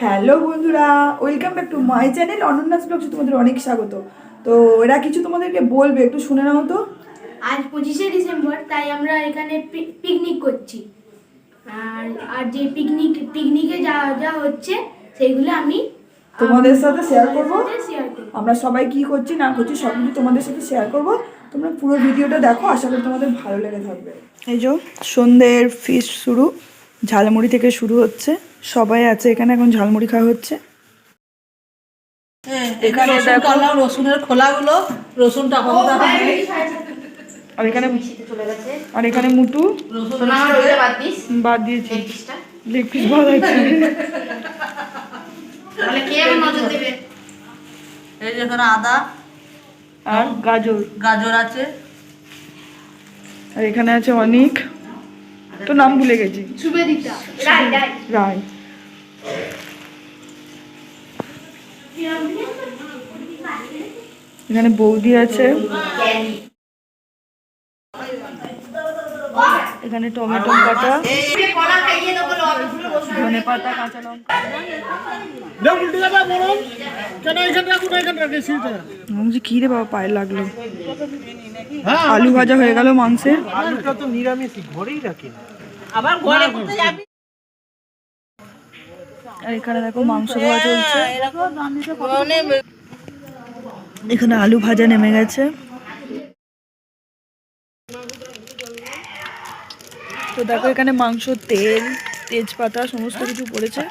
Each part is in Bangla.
হ্যালো বন্ধুরা welcome back to my channel Ananya's ব্লগসে তোমাদের অনেক স্বাগত। তো এরা কিছু তোমাদেরকে বলবে একটু শুনে নাও তো। আজ পঁচিশে ডিসেম্বর তাই আমরা এখানে পিকনিক করছি। আর আর যে পিকনিক পিকনিকে যা যা হচ্ছে সেইগুলো আমি তোমাদের সাথে শেয়ার করব। শেয়ার করব। আমরা সবাই কি করছি না করছি সব কিছু তোমাদের সাথে শেয়ার করব। তোমরা পুরো ভিডিওটা দেখো আশা করি তোমাদের ভালো লেগে থাকবে। এই যে সন্ধ্যের ফিস্ট শুরু ঝালমুড়ি থেকে শুরু হচ্ছে। সবাই আছে এখানে এখন ঝালমুড়ি খাওয়া হচ্ছে। এখানে দেখো। রসুনের খোলাগুলো রসুনটা আর এখানে আর এখানে মুটু। বাদ দিয়েছি। লেগ পিস বাদ আছে এই যে এখানে আদা আর গাজর। গাজর আছে। আর এখানে আছে অনেক। তো নাম ভুলে গেছি। সুবেদিতা রাই রাই রায়। এখানে বৌদি আছে। এখানে টমেটো কাটা ধনে পাতা কাঁচা লঙ্কা। বলছি, কি রে বাবা পায়ে লাগল। আলু ভাজা হয়ে গেল মাংসের। আলুটা তো নিরামিষই ঘরেই রাখি আবার ঘরে যাবি? এখানে দেখো মাংস ধোয়া চলছে। এখানে আলু ভাজা নেমে গেছে। তো দেখো এখানে মাংস, তেল, তেজপাতা সমস্ত কিছু পড়েছে।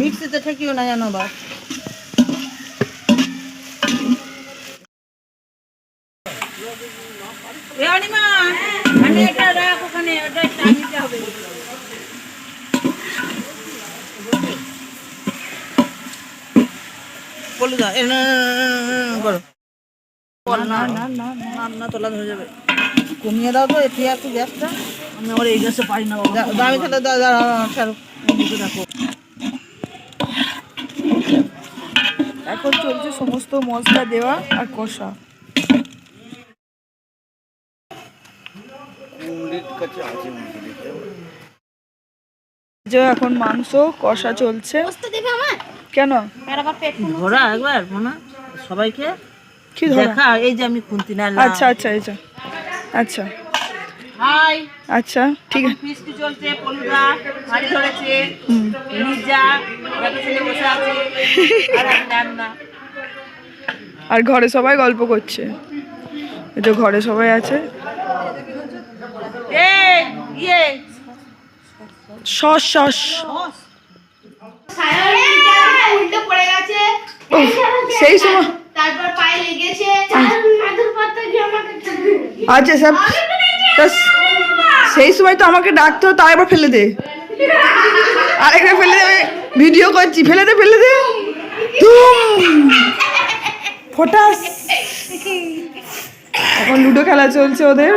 মিক্সিতে ঠেকিও না জানো বা আমি এটা রাখ ওখানে ওটা টাইমিতে হবে বলে দাও এ না, না, না, না, করো না না না। না না তোলা ধরে যাবে। কমিয়ে দাও তো এটি একটু গ্যাসটা। আমি আমার এই গ্যাসে পারি না দামি তাহলে ছাড়ো। ওদিকে এখন চলছে সমস্ত মশলা দেওয়া আর কষা। যে এখন মাংস কষা চলছে। কেন? ধরা একবার মানা সবাইকে কি দেখা এই যে আমি খুন্তি না আচ্ছা আচ্ছা আচ্ছা আচ্ছা। হাই। আচ্ছা ঠিক আছে। চলছে ধরেছে বসে আর আমি আর ঘরে সবাই গল্প করছে। এই যে ঘরে সবাই আছে। ইয়ে। সস। সস? উল্টে পড়ে গেছে। সেই সময় তারপর পায়ে লেগেছে। আচ্ছা সব তা সেই সময় তো আমাকে ডাকতে হতো আরেকবার ফেলে দে। আরেকবার ফেলে দে ভিডিও করছি। ফেলে দে ফেলে দে। ফটাস। এখন লুডো খেলা চলছে ওদের।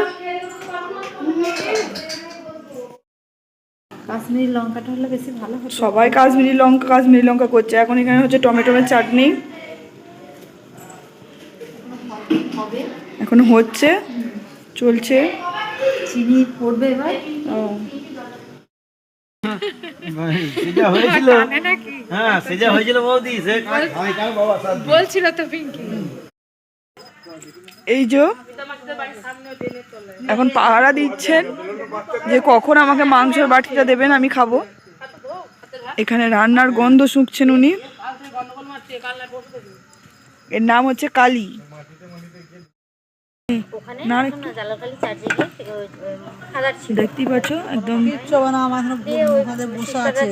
কাশ্মীরি লঙ্কাটা হলে বেশি ভালো হতো। সবাই কাশ্মীরি লঙ্কা কাশ্মীরি লঙ্কা করছে। এখন এখানে হচ্ছে টমেটোমের চাটনি। এখন হচ্ছে চলছে। চিনি পড়বে এবার? ও। হয়েছিল। হ্যাঁ সেটা হয়েছিল বৌদি কাল বাবা সাথ এই যে এখন পাহারা দিচ্ছেন যে কখন আমাকে মাংসের বাটিটা দেবেন, আমি খাব। এখানে রান্নার গন্ধ শুঁকছেন উনি। এর নাম হচ্ছে কালী। দেখতেই পাচ্ছ একদম চবানা আমার এখানে বসে আছে।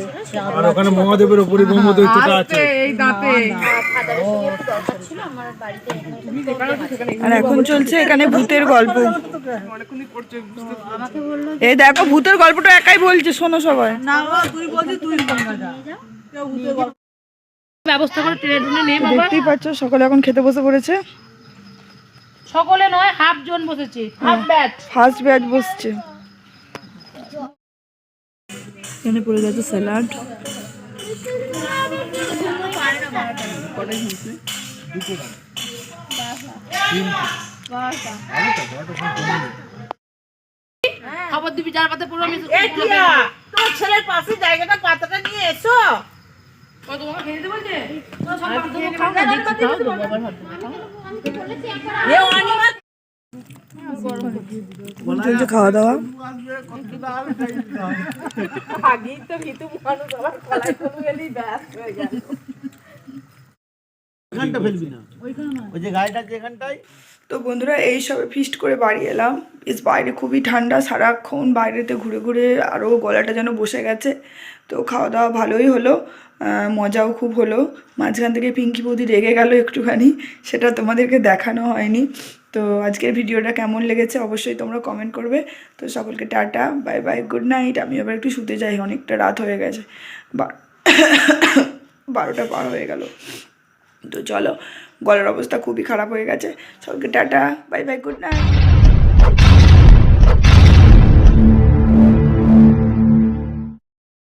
আর ওখানে মহাদেবের উপরে ব্রহ্মদৈত্যটা আছে। আর এখন চলছে এখানে ভূতের গল্প। এই দেখো ভূতের গল্পটা একাই বলছে শোনো সবাই। ব্যবস্থা করে ট্রেনে দেখতেই পাচ্ছ সকলে এখন খেতে বসে পড়েছে। সকলে নয় হাফ জন বসেছে। হাফ ব্যাচ ফার্স্ট ব্যাচ বসছে। এখানে পড়ে গেছে স্যালাড। খবর দিবি যার পাতে পুরো আমি তোর ছেলের পাশে জায়গাটা পাতাটা নিয়ে এসো। তোমাকে খেয়ে চলছে খাওয়া দাওয়া? আগেই তো ভিতু মানুষ আবার কলাই কোনো গেলেই ব্যাস হয়ে গেল। এখানটা ফেলবি না। ওই যে গাড়িটা যেখানটায় তো বন্ধুরা, এই সবে ফিস্ট করে বাড়ি এলাম। বেশ বাইরে খুবই ঠান্ডা সারাক্ষণ বাইরেতে ঘুরে ঘুরে আরও গলাটা যেন বসে গেছে। তো খাওয়া দাওয়া ভালোই হলো মজাও খুব হলো। মাঝখান থেকে পিঙ্কি বৌদি রেগে গেল একটুখানি, সেটা তোমাদেরকে দেখানো হয়নি। তো আজকের ভিডিওটা কেমন লেগেছে অবশ্যই তোমরা কমেন্ট করবে। তো সকলকে tata bye bye good night আমি আবার একটু শুতে যাই, অনেকটা রাত হয়ে গেছে। বারোটা পার হয়ে গেল। তো চলো গলার অবস্থা খুবই খারাপ হয়ে গেছে। সবকে tata bye bye good night